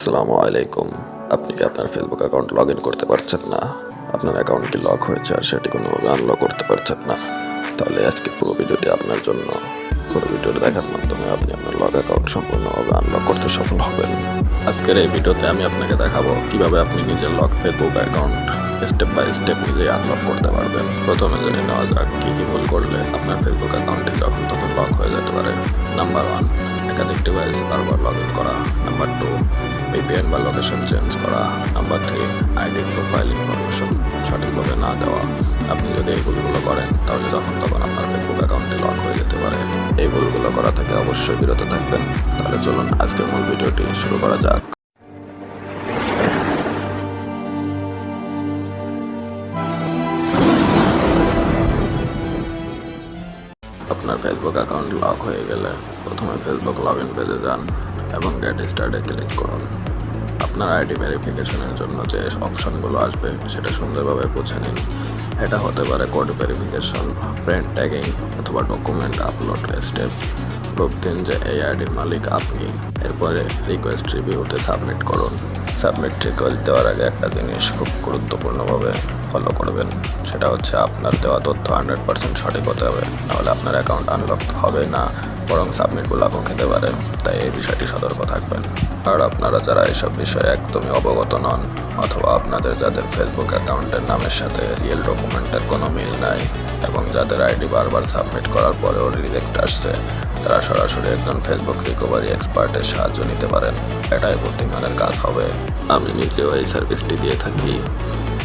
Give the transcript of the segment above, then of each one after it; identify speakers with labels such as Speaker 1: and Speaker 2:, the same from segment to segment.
Speaker 1: আসসালামু আলাইকুম। আপনি কি আপনার ফেসবুক অ্যাকাউন্ট লগ ইন করতে পারছেন না? আপনার অ্যাকাউন্ট কি লক হয়েছে আর সেটি কোনোভাবে আনলক করতে পারছেন না? তাহলে আজকে পুরো ভিডিওটি আপনার জন্য। পুরো ভিডিওটি দেখার মাধ্যমে আপনি আপনার লগ অ্যাকাউন্ট সম্পূর্ণভাবে আনলক করতে সফল হবেন। আজকের এই ভিডিওতে আমি আপনাকে দেখাবো কীভাবে আপনি নিজের lock Facebook account step by step নিজেই আনলক করতে পারবেন। প্রথমে জেনে নেওয়া যাক কী কী ভুল করলে আপনার ফেসবুক অ্যাকাউন্টটি যখন বারবার লগ ইন করা নাম্বার টু ভিপিএন বা লোকেশন চেঞ্জ করা number three ID profile information সঠিকভাবে না দেওয়া। আপনি যদি এই ভুলগুলো করেন, তাহলে তখন তখন আপনার ফেসবুক অ্যাকাউন্টে লক হয়ে যেতে পারে। এই ভুলগুলো করা থেকে অবশ্যই বিরত থাকবেন। তাহলে চলুন আজকের মূল ভিডিওটি শুরু করা যাক। আপনার ফেসবুক অ্যাকাউন্ট লক হয়ে গেলে প্রথমে ফেসবুক লগ ইন পেজে যান এবং গেট স্টার্টে ক্লিক করুন। আপনার আইডি ভেরিফিকেশনের জন্য যে অপশনগুলো আসবে সেটা সুন্দরভাবে বুঝে নিন। এটা হতে পারে কোড ভেরিফিকেশন ফ্রেন্ড ট্যাগিং অথবা ডকুমেন্ট আপলোড স্টেপ প্রুফ দিন যে এই আইডির মালিক আপনি। এরপরে রিকোয়েস্ট রিভিউতে সাবমিট করুন। সাবমিট রিকোয়েস্ট দেওয়ার আগে একটা জিনিস খুব গুরুত্বপূর্ণভাবে ফলো করবেন। সেটা হচ্ছে আপনার দেওয়া তথ্য হান্ড্রেড পার্সেন্ট সঠিক হতে হবে। নাহলে আপনার অ্যাকাউন্ট আনলক হবে না। বরং সাবমিট ব্লকও খেতে পারে তাই এই বিষয়টি সতর্ক থাকবেন। আর আপনারা যারা এসব বিষয়ে একদমই অবগত নন, অথবা আপনাদের যাদের ফেসবুক অ্যাকাউন্টের নামের সাথে রিয়েল ডকুমেন্টের কোনো মিল নাই, এবং যাদের আইডি বারবার সাবমিট করার পরেও রিজেক্ট আসছে, তারা সরাসরি একজন ফেসবুক রিকভারি এক্সপার্টের সাহায্য নিতে পারেন। এটাই বুদ্ধিমানের কাজ হবে। আমি নিজেও এই সার্ভিসটি দিয়ে থাকি।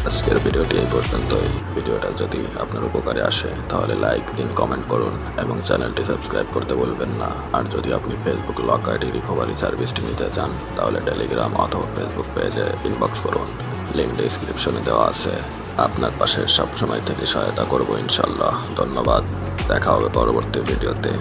Speaker 1: আজকের ভিডিওটি এই পর্যন্তই। ভিডিওটা যদি আপনার উপকারে আসে, তাহলে লাইক দিন কমেন্ট করুন এবং চ্যানেলটি সাবস্ক্রাইব করতে বলবেন না। আর যদি আপনি ফেসবুক লক আইডি রিকভারি সার্ভিসটি নিতে চান, তাহলে টেলিগ্রাম অথবা ফেসবুক পেজে ইনবক্স করুন। লিঙ্ক ডিসক্রিপশনে দেওয়া আছে। আপনার পাশে সবসময় থেকে সহায়তা করব ইনশাল্লাহ। ধন্যবাদ। দেখা হবে পরবর্তী ভিডিওতে।